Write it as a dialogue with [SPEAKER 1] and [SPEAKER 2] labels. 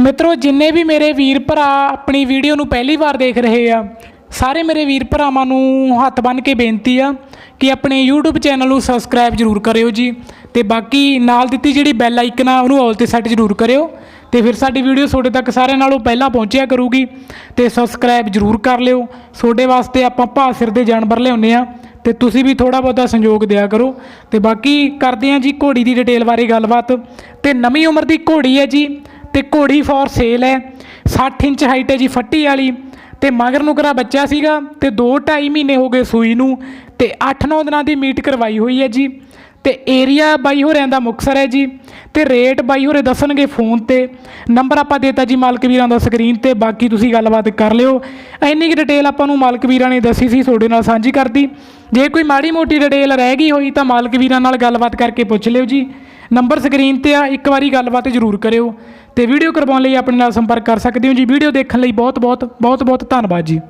[SPEAKER 1] ਮਿੱਤਰੋ, ਜਿੰਨੇ ਵੀ ਮੇਰੇ ਵੀਰ ਭਰਾ ਆਪਣੀ ਵੀਡੀਓ ਨੂੰ ਪਹਿਲੀ ਵਾਰ ਦੇਖ ਰਹੇ ਆ, ਸਾਰੇ ਮੇਰੇ ਵੀਰ ਭਰਾਵਾਂ ਨੂੰ ਹੱਥ ਬੰਨ੍ਹ ਕੇ ਬੇਨਤੀ ਆ ਕਿ ਆਪਣੇ YouTube ਚੈਨਲ ਨੂੰ ਸਬਸਕ੍ਰਾਈਬ ਜ਼ਰੂਰ ਕਰਿਓ ਜੀ ਤੇ ਬਾਕੀ ਨਾਲ ਦਿੱਤੀ ਜਿਹੜੀ ਬੈਲ ਆਈਕਨ ਆ, ਉਹਨੂੰ ਆਲ ਤੇ ਸੈੱਟ ਜ਼ਰੂਰ ਕਰਿਓ ਤੇ ਫਿਰ ਸਾਡੀ ਵੀਡੀਓ ਤੁਹਾਡੇ ਤੱਕ ਸਾਰਿਆਂ ਨਾਲੋਂ ਪਹਿਲਾਂ ਪਹੁੰਚਿਆ ਕਰੂਗੀ ਤੇ ਸਬਸਕ੍ਰਾਈਬ ਜ਼ਰੂਰ ਕਰ ਲਿਓ। ਤੁਹਾਡੇ ਵਾਸਤੇ ਆਪਾਂ ਭਾਅ ਸਿਰ ਦੇ ਜਾਨਵਰ ਲਿਆਉਂਦੇ ਆ ਤੇ ਤੁਸੀਂ ਵੀ ਥੋੜਾ ਬਹੁਤਾ ਸੰਯੋਗ ਦਿਆ ਕਰੋ। ਤੇ ਬਾਕੀ ਕਰਦੇ ਆ ਜੀ ਘੋੜੀ ਦੀ ਡਿਟੇਲ ਬਾਰੇ ਗੱਲਬਾਤ ਤੇ ਨਵੀਂ ਉਮਰ ਦੀ ਘੋੜੀ ਹੈ ਜੀ ਤੇ ਘੋੜੀ ਫॉर ਸੇਲ ਹੈ। 60 ਇੰਚ ਹਾਈਟ ਹੈ ਜੀ ਫੱਟੀ ਵਾਲੀ। ਤੇ ਮਗਰ ਨੂੰ ਕਰਾ ਬੱਚਾ ਸੀਗਾ ਤੇ 2.5 ਮਹੀਨੇ ਹੋ ਗਏ ਸੂਈ ਨੂੰ। ਤੇ 8-9 ਦਿਨਾਂ ਦੀ ਮੀਟ ਕਰਵਾਈ ਹੋਈ ਹੈ ਜੀ। ਤੇ ਏਰੀਆ ਬਾਈ ਹੋਰਿਆਂ ਦਾ ਮੁਕਸਰ ਹੈ ਜੀ। ਤੇ ਰੇਟ ਬਾਈ ਹੋਰੇ ਦੱਸਣਗੇ ਫੋਨ ਤੇ। ਨੰਬਰ ਆਪਾਂ ਦੇਤਾ ਜੀ ਮਾਲਕ ਵੀਰਾਂ ਦਾ ਸਕਰੀਨ ਤੇ। ਬਾਕੀ ਤੁਸੀਂ ਗੱਲਬਾਤ ਕਰ ਲਿਓ। ਇੰਨੀ ਕੁ ਡਿਟੇਲ ਆਪਾਂ ਨੂੰ ਮਾਲਕ ਵੀਰਾਂ ਨੇ ਦੱਸੀ ਸੀ, ਤੁਹਾਡੇ ਨਾਲ ਸਾਂਝੀ ਕਰਦੀ ਜੇ ਕੋਈ ਮਾੜੀ ਮੋਟੀ ਡਿਟੇਲ ਰਹਿ ਗਈ ਹੋਈ ਤਾਂ ਮਾਲਕ ਵੀਰਾਂ ਨਾਲ ਗੱਲਬਾਤ ਕਰਕੇ ਪੁੱਛ ਲਿਓ ਜੀ। ਨੰਬਰ ਸਕਰੀਨ ਤੇ ਆ, ਇੱਕ ਵਾਰੀ ਗੱਲਬਾਤ ਜ਼ਰੂਰ ਕਰਿਓ ਤੇ ਵੀਡੀਓ ਕਰਵਾਉਣ ਲਈ ਆਪਣੇ ਨਾਲ ਸੰਪਰਕ ਕਰ ਸਕਦੇ ਹੋ ਜੀ। ਵੀਡੀਓ ਦੇਖਣ ਲਈ ਬਹੁਤ ਬਹੁਤ ਬਹੁਤ ਬਹੁਤ ਧੰਨਵਾਦ ਜੀ।